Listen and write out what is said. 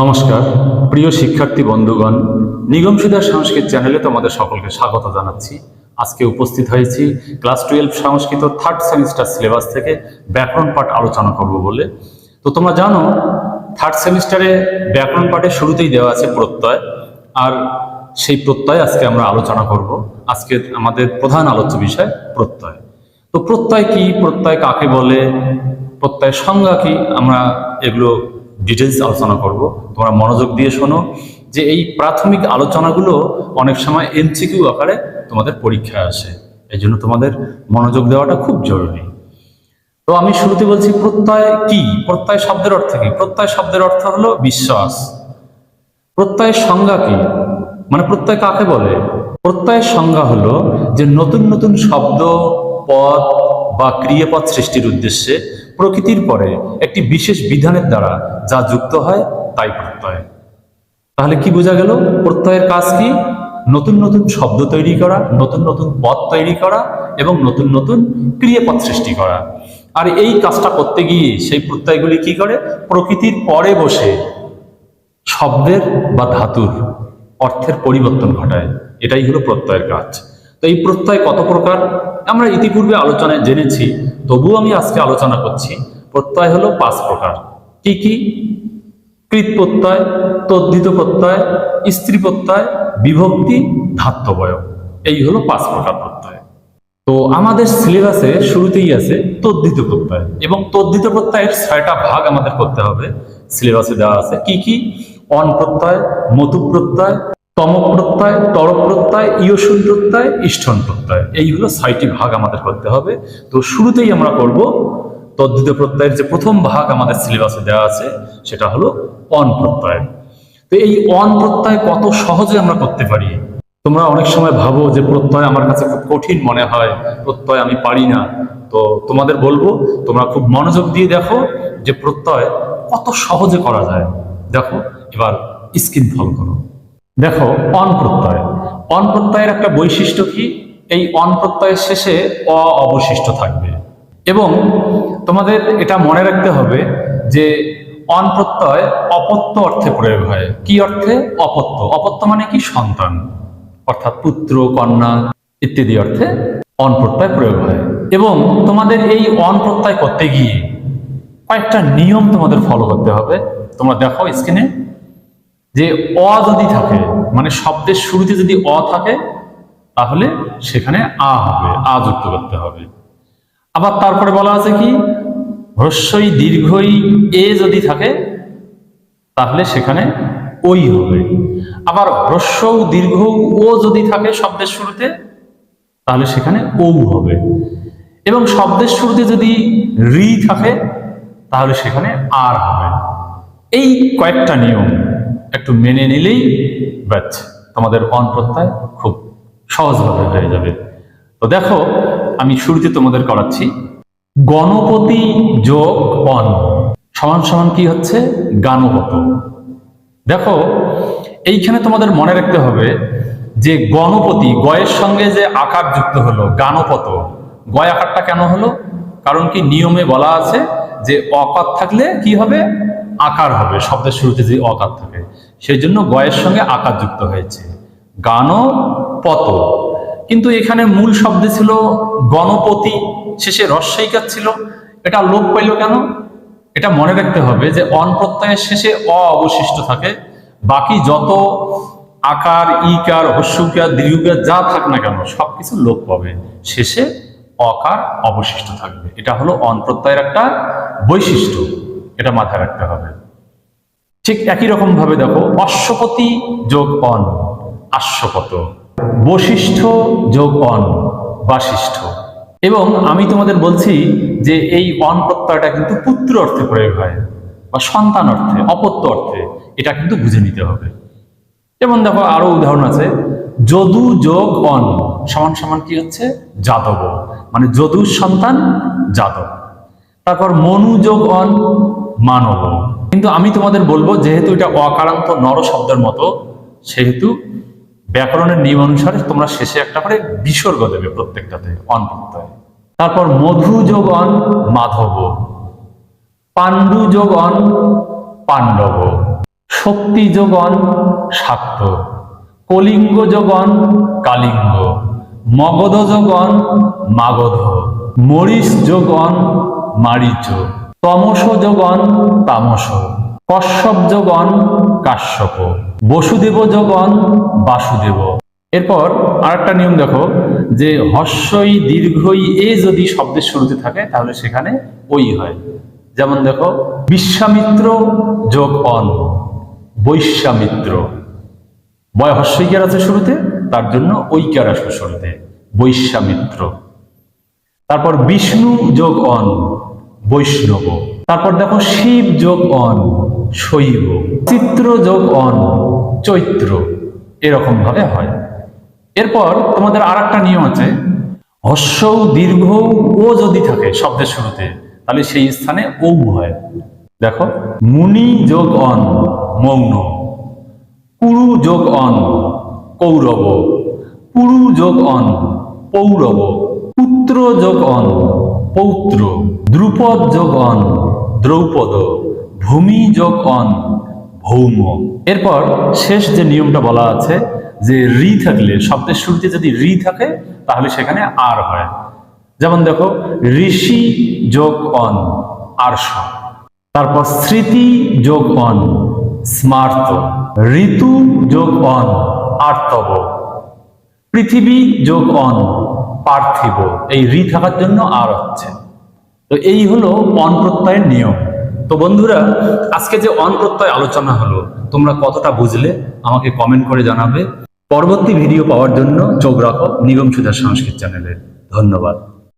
নমস্কার, প্রিয় শিক্ষার্থী বন্ধুগণ, নিগম সংস্কৃত চ্যানেলে তোমাদের সকলকে স্বাগত জানাচ্ছি। আজকে উপস্থিত হয়েছি ক্লাস টুয়েলভ সংস্কৃত থার্ড সেমিস্টার সিলেবাস থেকে ব্যাকরণ পাঠ আলোচনা করব বলে। তো তোমরা জানো, থার্ড সেমিস্টারে ব্যাকরণ পাঠের শুরুতেই দেওয়া আছে প্রত্যয়, আর সেই প্রত্যয় আজকে আমরা আলোচনা করব। আজকে আমাদের প্রধান আলোচ্য বিষয় প্রত্যয়। তো প্রত্যয় কি, প্রত্যয় কাকে বলে, প্রত্যয় সংজ্ঞা কি, আমরা এগুলো ডিটেলস আলোচনা করব। তোমরা মনোযোগ দিয়ে শোনো যে এই প্রাথমিক আলোচনাগুলো অনেক সময় এমসিকিউ আকারে তোমাদের পরীক্ষায় আসে। এই জন্য তোমাদের মনোযোগ দেওয়াটা খুব জরুরি। তো আমি শুরুতে বলছি প্রত্যয় কি? প্রত্যয় শব্দের অর্থ কি? প্রত্যয় শব্দের অর্থ হলো বিশ্বাস। প্রত্যয়ের সংজ্ঞা কি? মানে প্রত্যয় কাকে বলে? প্রত্যয়ের সংজ্ঞা হলো যে নতুন নতুন শব্দ, পদ বা ক্রিয়াপদ সৃষ্টির উদ্দেশ্যে প্রকৃতির পরে একটি বিশেষ বিধানের দ্বারা যা যুক্ত হয়, তাই প্রত্যয়। তাহলে কি বোঝা গেল? প্রত্যয়ের কাজ কি? নতুন নতুন শব্দ তৈরি করা, নতুন নতুন পদ তৈরি করা এবং নতুন নতুন ক্রিয়াপদ সৃষ্টি করা। আর এই কাজটা করতে গিয়ে সেই প্রত্যয়গুলি কি করে? প্রকৃতির পরে বসে শব্দের বা ধাতুর অর্থের পরিবর্তন ঘটায়। এটাই হলো প্রত্যয়ের কাজ। তো এই প্রত্যয় কত প্রকার? আমরা ইতিপূর্বে আলোচনায় জেনেছি, তবুও আমি আজকে আলোচনা করছি। প্রত্যয় হলো পাঁচ প্রকার। কি কি? কৃত প্রত্যয়, তদ্ধিত প্রত্যয়, স্ত্রী প্রত্যয়, বিভক্তি, ধাত্তবয়। এই হলো পাঁচ প্রকার প্রত্যয়। তো আমাদের সিলেবাসে শুরুতেই আছে তদ্ধিত প্রত্যয় এবং তদ্ধিত প্রত্যয়ের ছয়টা ভাগ আমাদের করতে হবে। সিলেবাসে দেওয়া আছে কি কি? অন প্রত্যয়, মধু প্রত্যয় তম প্রত্যয় তর প্রত্যয় ইয়সুন প্রত্যয় ইষ্ঠন প্রত্যয় এই হলো ছয়টি ভাগ আমাদের করতে হবে। তো শুরুতেই আমরা করব তদ্ধিত প্রত্যয়ের যে প্রথম ভাগ আমাদের সিলেবাসে দেওয়া আছে, সেটা হলো অন প্রত্যয় তো এই অন প্রত্যয় কত সহজে আমরা করতে পারি? তোমরা অনেক সময় ভাবো যে প্রত্যয় আমার কাছে খুব কঠিন মনে হয়, প্রত্যয় আমি পারি না। তো তোমাদের বলব, তোমরা খুব মনোযোগ দিয়ে দেখো যে প্রত্যয় কত সহজে করা যায়। দেখো, এবার স্ক্রিন ফল করো। দেখো, অন প্রত্যয়। অন প্রত্যয়ের একটা বৈশিষ্ট্য কি? এই অন প্রত্যয়ের শেষে অ অবশিষ্ট থাকবে। এবং তোমাদের এটা মনে রাখতে হবে যে অন প্রত্যয় অপত্য অর্থে প্রয়োগ হয়। কি অর্থে? অপত্য। অপত্য মানে কি? সন্তান। অর্থাৎ পুত্র, কন্যা ইত্যাদি অর্থে অন প্রত্যয় প্রয়োগ হয়। এবং তোমাদের এই অন প্রত্যয় করতে গিয়ে কয়েকটা নিয়ম তোমাদের ফলো করতে হবে। তোমরা দেখো স্ক্রিনে যে অ যদি থাকে মানে শব্দের শুরুতে যদি অ থাকে, তাহলে সেখানে আ হবে, আ যুক্ত করতে হবে। আবার তারপরে বলা আছে কি? হ্রস্বই দীর্ঘই এ যদি থাকে, তাহলে সেখানে ওই হবে। আবার হ্রস্ব দীর্ঘ ও যদি থাকে শব্দের শুরুতে, তাহলে সেখানে ও হবে। এবং শব্দের শুরুতে যদি রি থাকে, তাহলে সেখানে আর হবে। এই কয়েকটা নিয়ম। একটু মেনে নিলেই ব্যাচ তোমাদের অন প্রত্যয় খুব সহজভাবে হয়ে যাবে। তো দেখো, আমি শুরুতে তোমাদের করাচ্ছি। গণপতি যোগ অন, সমান সমান কি হচ্ছে? গানপত দেখো, এইখানে তোমাদের মনে রাখতে হবে যে গণপতি গয়ের সঙ্গে যে আকার যুক্ত হলো, গানপত, গয় আকারটা কেন হলো? কারণ কি নিয়মে বলা আছে যে অকার থাকলে কি হবে? আকার হবে, শব্দের শুরুতে যে অকার থাকে। সেই জন্য গয়ের সঙ্গে আকার যুক্ত হয়েছে। গান পত। কিন্তু এখানে মূল শব্দে ছিল গণপতি, শেষে রস্বইকার ছিল। এটা লোপ পাইল কেন? এটা মনে রাখতে হবে যে অন প্রত্যয়ের শেষে অ অবশিষ্ট থাকে। বাকি যত আকার, ইকার, হস্যকার দীর্ঘকার যা থাক না কেন, সবকিছু লোপ পাবে। শেষে অকার অবশিষ্ট থাকবে। এটা হলো অন প্রত্যয়ের একটা বৈশিষ্ট্য। এটা মাথায় রাখতে হবে। ঠিক একই রকম ভাবে দেখো, অশ্বপতি যোগ অন, আশ্বপত। বশিষ্ঠ যোগ অন বাশিষ্ঠ এবং আমি তোমাদের বলছি যে এই অন প্রত্যয়টা কিন্তু পুত্র অর্থে প্রয়োগ হয়, বা সন্তান অর্থে, অপত্য অর্থে, এটা কিন্তু বুঝে নিতে হবে। যেমন দেখো, আরও উদাহরণ আছে, যদু যোগ অন, সমান সমান কি হচ্ছে? যাদব। মানে যদুর সন্তান যাদব। তারপর মনু যোগ অন মানব। কিন্তু আমি তোমাদের বলব, যেহেতু এটা অকারান্ত নর শব্দের মতো, সেহেতু ব্যাকরণের নিয়ম অনুসারে তোমরা শেষে একটা করে বিসর্গ দেবে প্রত্যেকটাতে অন তারপর মধু যোগ অন মাধব, পাণ্ডু যোগ অন পাণ্ডব, শক্তি যোগন শাক্ত, কলিঙ্গ যোগন কালিঙ্গ, মগধ যোগন মাগধ, মরিচ যোগন মারিচ। তমস যোগন তামস, কশ্যপ যোগন কাশ্যপ, বসুদেব যোগন বাসুদেব। এরপর আরেকটা নিয়ম দেখো, যে হর্ষই দীর্ঘই এ যদি শব্দের শুরুতে থাকে, তাহলে সেখানে ওই হয়। যেমন দেখো, বিশ্বামিত্র যোগ অন বৈশ্যামিত্র বয় হর্ষইকার আছে শুরুতে? তার জন্য ঐকার আসবে শুরুতে বৈশ্যামিত্র তারপর বিষ্ণু যোগ অন বৈষ্ণব। তারপর দেখো শিব যোগ অন, শৈব। চিত্র যোগ অন, চৈত্র। এরকম ভাবে হয়। এরপর তোমাদের আর একটা নিয়ম আছে। হস্য দীর্ঘ ও যদি থাকে শব্দের শুরুতে, তাহলে সেই স্থানে ও হয়। দেখো, মুনি যোগ অন, মৌন। কুরু যোগ অন, কৌরব। পুরু যোগ অন, পৌরব। পুত্র যোগ অন পৌত্র, দ্রুপদ যোগ অন দ্রৌপদ, ভূমি যোগ অন ভৌম। এরপর শেষ যে নিয়মটা বলা আছে, যে রি থাকলে, শব্দের শুরুতে যদি রি থাকে, তাহলে সেখানে আর হয়। যেমন দেখো, ঋষি যোগ অন আরশ। তারপর স্মৃতি যোগ অন স্মার্ত। ঋতু যোগ অন আর্তব। পৃথিবী যোগ অন পার্থিব। এই রি থাকার জন্য আর হচ্ছে। তো এই হলো অন প্রত্যয়ের নিয়ম। তো বন্ধুরা, আজকে যে অন প্রত্যয় আলোচনা হলো, তোমরা কতটা বুঝলে, আমাকে কমেন্ট করে জানাবে। পরবর্তী ভিডিও পাওয়ার জন্য চোখ রাখো, নিগম সুধা সংস্কৃত চ্যানেলে ধন্যবাদ।